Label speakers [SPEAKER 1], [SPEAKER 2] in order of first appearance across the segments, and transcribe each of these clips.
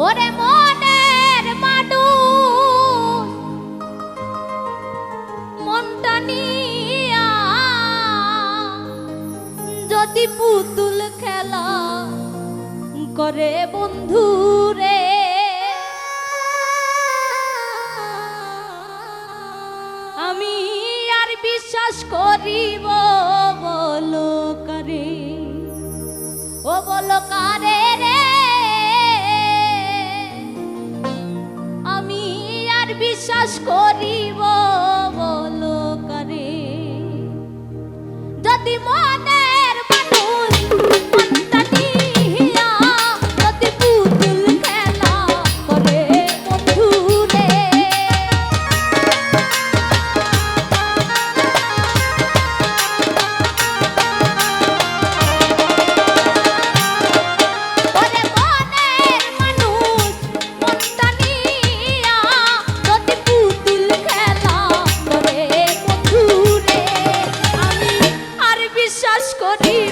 [SPEAKER 1] ওরে মনের মানুষ মনটা নিয়া যদি পুতুল খেলা করে বন্ধু রে আমি আর বিশ্বাস করিব বলো কারে? ও বলো কারে? বিশ্বাস করিব করে।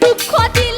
[SPEAKER 1] দুঃখ দিয়ে